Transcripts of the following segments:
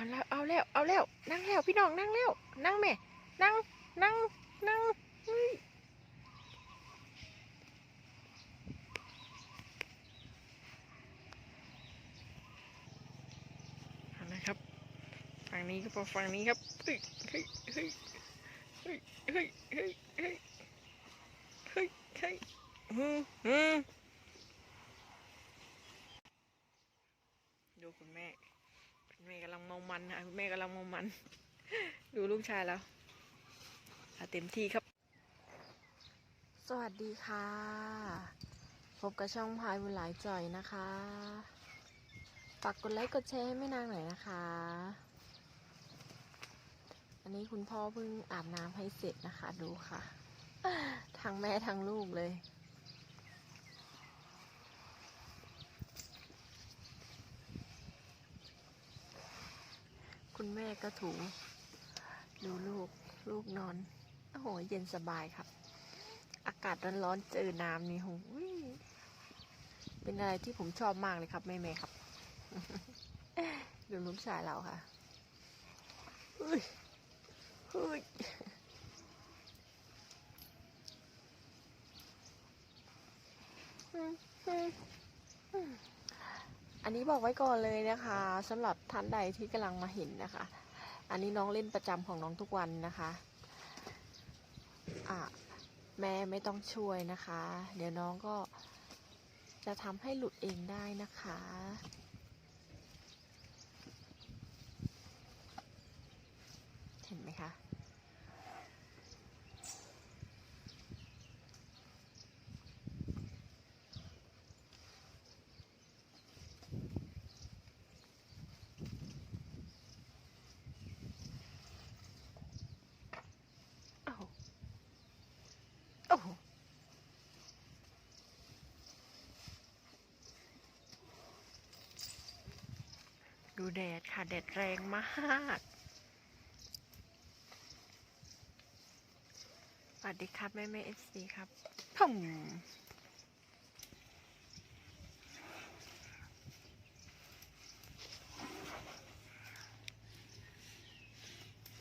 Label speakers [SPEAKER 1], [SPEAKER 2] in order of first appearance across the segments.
[SPEAKER 1] เอาแล้วเอาแล้วเอาแล้วนั่งแล้วพี่น้องนั่งแล้วนั่งแม่นั่งนั่งนั่งเฮ้ยเอาละครับฝั่งนี้ก็พอฝั่งนี้ครับเฮ้ยเฮ้ยเฮ้ยเฮ้ยเฮ้ยเฮ้ยเฮ้ยเฮ้ยเฮ้ยอืมอืมดูคุณแม่ คุณแม่กำลังเมามันนะคุณแม่กำลังเมัน ดูลูกชายแล้วเอาเต็มที่ครับ สวัสดีค่ะ พบกับช่องพายบุญหลายจ่อยนะคะ ฝากกดไลค์กดแชร์ให้แม่นางหน่อยนะคะ อันนี้คุณพ่อเพิ่งอาบน้ำให้เสร็จนะคะ ดูค่ะ ทั้งแม่ทั้งลูกเลย คุณแม่ก็ถู ดูลูก ลูกนอน โอ้โห เย็นสบายครับ อากาศร้อนๆเจอน้ำนี่โหยเป็นอะไรที่ผมชอบมากเลยครับแม่ๆครับ ดูลูกชายเราค่ะเฮ้ยเฮ้ย นนี้บอกไว้ก่อนเลยนะคะสำหรับท่านใดที่กำลังมาเห็นนะคะ อันนี้น้องเล่นประจำของน้องทุกวันนะคะอะแม่ไม่ต้องช่วยนะคะ เดี๋ยวน้องก็จะทำให้หลุดเองได้นะคะ เห็นไหมคะ โอ้โหโอ้โหดู แดดค่ะ แดดแรงมากสวัสดีครับแม่แม่เอฟซีครับพุ่ม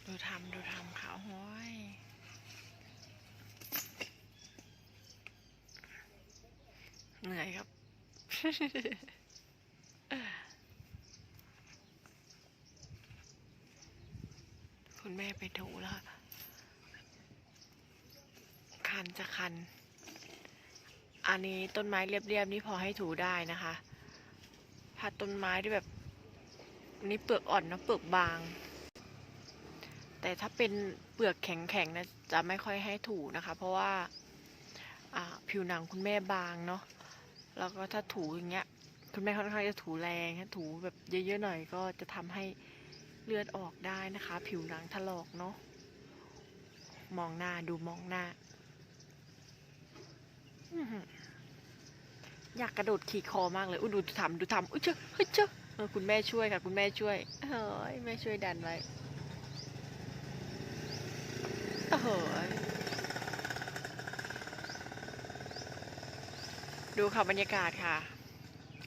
[SPEAKER 1] ดูทำดูทำขาวห้อยเหนื่อยครับ คุณแม่ไปถูแล้วค่ะ คันจะคัน อันนี้ต้นไม้เรียบๆนี่พอให้ถูได้นะคะ ถ้าต้นไม้ที่แบบนี่เปลือกอ่อนนะเปลือกบาง แต่ถ้าเป็นเปลือกแข็งๆนะจะไม่ค่อยให้ถูนะคะ เพราะว่าผิวหนังคุณแม่บางเนาะ แล้วก็ถ้าถูอย่างเงี้ย คุณแม่ค่อนข้างจะถูแรงถูแบบเยอะๆหน่อยก็จะทำให้เลือดออกได้นะคะ ผิวหนังถลอกเนาะ มองหน้าดูมองหน้า อยากกระโดดขี่คอมากเลยอุ้ยดูทำดูทำอุ้ยเจ้าเฮ้ยเจ้าเออคุณแม่ช่วยค่ะ คุณแม่ช่วยเฮ้ยแม่ช่วยดันไว้โอ้โหดูค่ะบรรยากาศค่ะ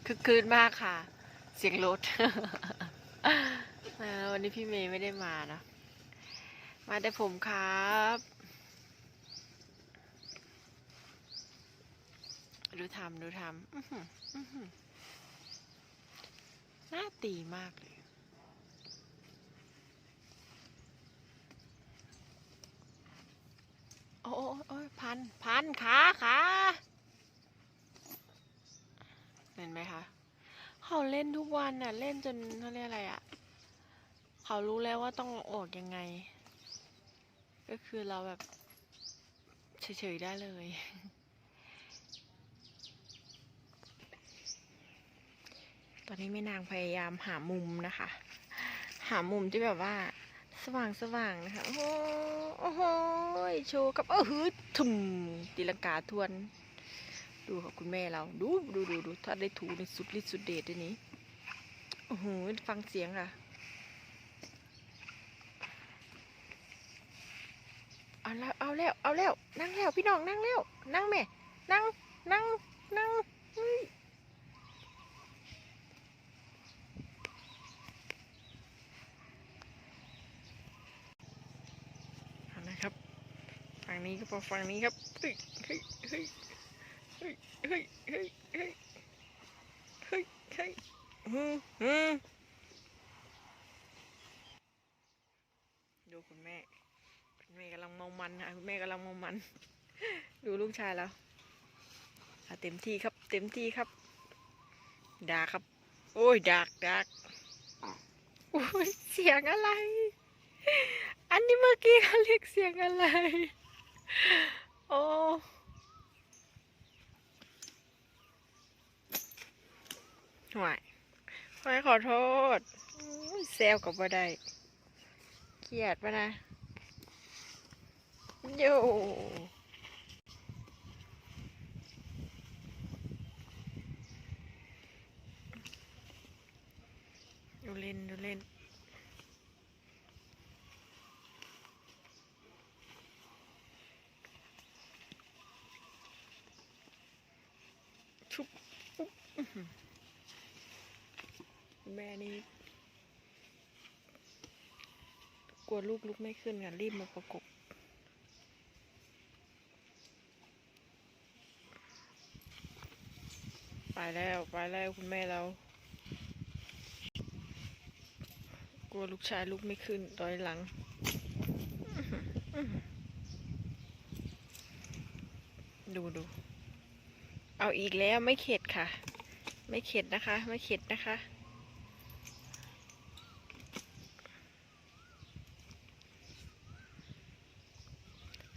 [SPEAKER 1] คึกคืนมากค่ะ เสียงรถวันนี้พี่เมย์ไม่ได้มานะ มาแต่ผมครับ ดูทำดูทำหืออื้อหือน่าตีมากเลย โอ้โอ้โอ้ยพัน พันขาขาเห็นไหมคะเขาเล่นทุกวันน่ะ เล่นจนเขาเรียกอะไรอะ เขารู้แล้วว่าต้องออกยังไง ก็คือเราแบบเฉยๆได้เลย อนนี้แม่นางพยายามหามุมนะคะ หามุมที่แบบว่า สว่างสว่างนะคะ โอ้โหโอ้โหโชว์กับเออหือทุ่มตีลังกาทวน ดูของคุณแม่เรา ดูดูดูดูถ้าได้ถูในสุดฤทธิ์สุดเดชอันนี้โอ้โหฟังเสียงค่ะเอาแล้วเอาแล้วเอาแล้วนั่งแล้วพี่น้องนั่งแล้วนั่งแม่นั่งนั่งนั่ง เฮ้ยนี้ก็พอฝั่งนี้ครับเฮ้ยเฮ้ยเฮ้ยเฮ้ยเฮ้ยเฮ้ยเฮ้ยเฮ้ยเฮ้ยอืมอืมดูคุณแม่คุณแม่กำลังเมามันค่ะคุณแม่กำลังเมามัน ดูลูกชายแล้วเต็มที่ครับ เต็มที่ครับดาครับ โอ้ยดากดากโอ้ยเสียงอะไร อันนี้เมื่อกี้เขาเรียกเสียงอะไร โอ้ห่วยห่วยขอโทษแซวกับบ่ได้เครียดปะนะโย่ดูเล่นดูเล่น ชุบปุ๊บอื้อหือ แม่นี่กลัวลูกลุกไม่ขึ้นกันรีบมาประกบไปแล้วไปแล้วคุณแม่เรา กลัวลูกชายลุกไม่ขึ้นตอยหลังดูดู เอาอีกแล้วไม่เข็ดค่ะ ไม่เข็ดนะคะ ไม่เข็ดนะคะ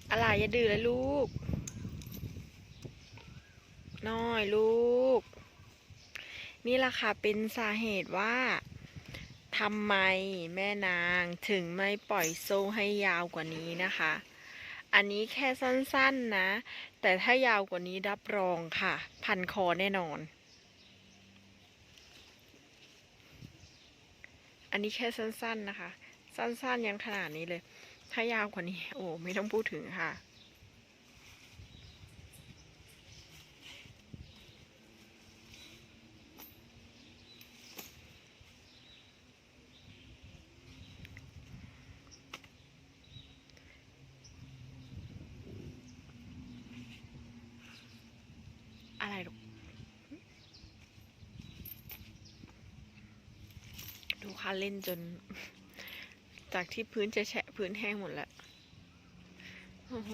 [SPEAKER 1] อะไรอย่าดื้อเลยลูก น้อยลูก นี่ล่ะค่ะเป็นสาเหตุว่าทำไมแม่นางถึงไม่ปล่อยโซ่ให้ยาวกว่านี้นะคะ อันนี้แค่สั้นๆนะแต่ถ้ายาวกว่านี้รับรองค่ะ พันคอแน่นอน อันนี้แค่สั้นๆนะคะ สั้นๆยังขนาดนี้เลย ถ้ายาวกว่านี้ โอ้ไม่ต้องพูดถึงค่ะ อะไรหรอก ดูค่ะเล่นจน จากที่พื้นจะแฉะพื้นแห้งหมดแล้วโอ้โห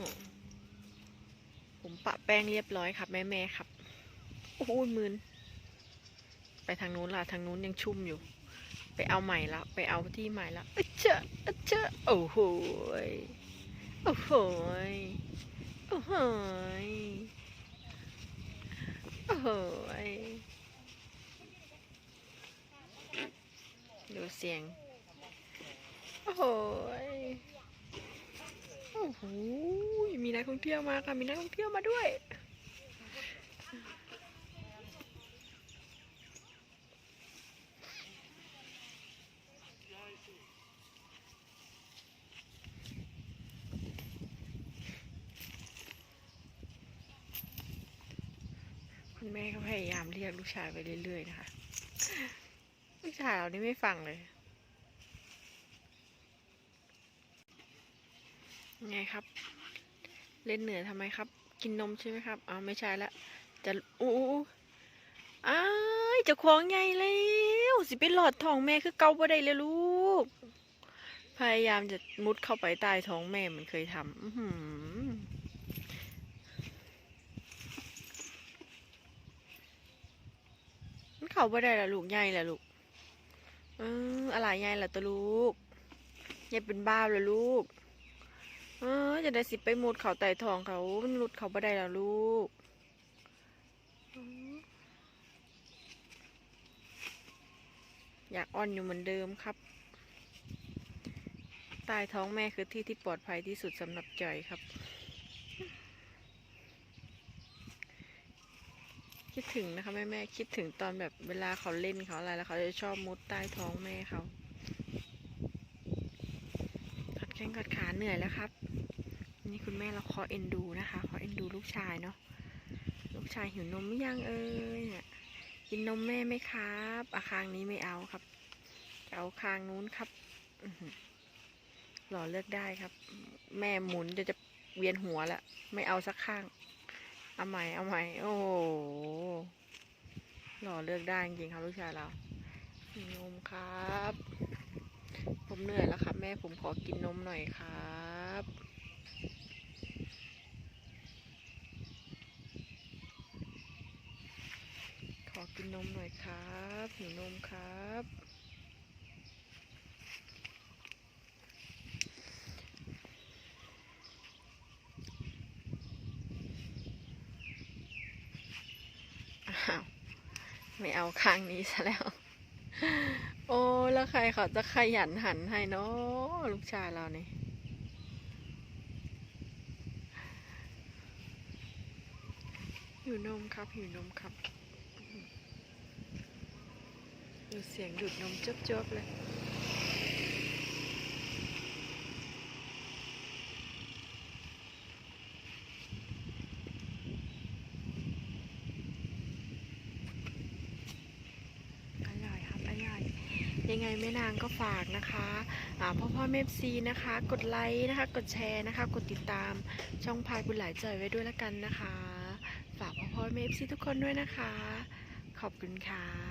[SPEAKER 1] ผมปะแป้งเรียบร้อยครับ แม่แม่ครับ โอ้โหมืนไปทางนู้นล่ะทางนู้นยังชุ่มอยู่ ไปเอาใหม่ล้วไปเอาที่ใหม่ล้วเอะเจ้อเจ้าโอ้โหยโอ้โหยโอ้โหยโอ้โห ดูเสียง โอ้โหโอ้โหมีนักท่องเที่ยวมาค่ะมีนักท่องเที่ยวมาด้วยคุณแม่ก็พยายามเรียกลูกชายไปเรื่อยๆนะคะ ลูกชายเรานี่ไม่ฟังเลย ไงครับ เล่นเหนือทำไมครับ กินนมใช่ไหมครับอ้าวไม่ใช่ละ จะอู้อ้ายจะคล้องใหญ่แล้วสิเป็นหลอดท้องแม่คือเกาบ่ได้เลยลูก พยายามจะมุดเข้าไปใต้ท้องแม่มันเคยทำอืมันเข้าบ่ได้ละลูกใหญ่ละลูก อออะไรใหญ่ะตัวลูกใหญ่เป็นบ้าเลยลูกเออจะได้สิไปมุดเขาไต่ทองเขา มันหลุดเขาบ่ได้และลูกอืมอยากอ่อนอยู่เหมือนเดิมครับ ใต้ท้องแม่คือที่ที่ปลอดภัยที่สุดสำหรับจอยครับ คิดถึงนะคะแม่แม่คิดถึงตอนแบบเวลาเขาเล่นเขาอะไรแล้วเขาจะชอบมุดใต้ท้องแม่เขากัดแข้งกัดขาเหนื่อยแล้วครับ นี่คุณแม่เราขอเอ็นดูนะคะขอเอ็นดูลูกชายเนาะลูกชายหิวนมหรือยังเอ่ยกินนมแม่ไหมครับอาคางนี้ไม่เอาครับเอาคางนู้นครับอื้อหือหล่อเลือกได้ครับ แม่หมุนจะจะเวียนหัวล้วไม่เอาสักข้าง เอาใหม่ เอาใหม่ โอ้โหหล่อเลือกได้จริงๆครับลูกชายเรามีนมครับ ผมเหนื่อยแล้วครับ แม่ผมขอกินนมหน่อยครับขอกินนมหน่อยครับหิวนมครับ อ้าว ไม่ เอาข้างนี้ซะแล้ว โอ้แล้วใครเขาจะขยันหันให้เนาะลูกชายเรานี่หิวนมครับหิวนมครับดูเสียงดูดนมจบๆเลย อร่อยครับ อร่อย ยังไงแม่นางก็ฝากนะคะอ่าพ่อพ่อเมฟซีนะคะ กดไลค์นะคะ กดแชร์นะคะ กดติดตามช่องพายบุญหลายใจอยไว้ด้วยละกันนะคะ ฝากพ่อพ่อเมฟซีทุกคนด้วยนะคะ ขอบคุณค่ะ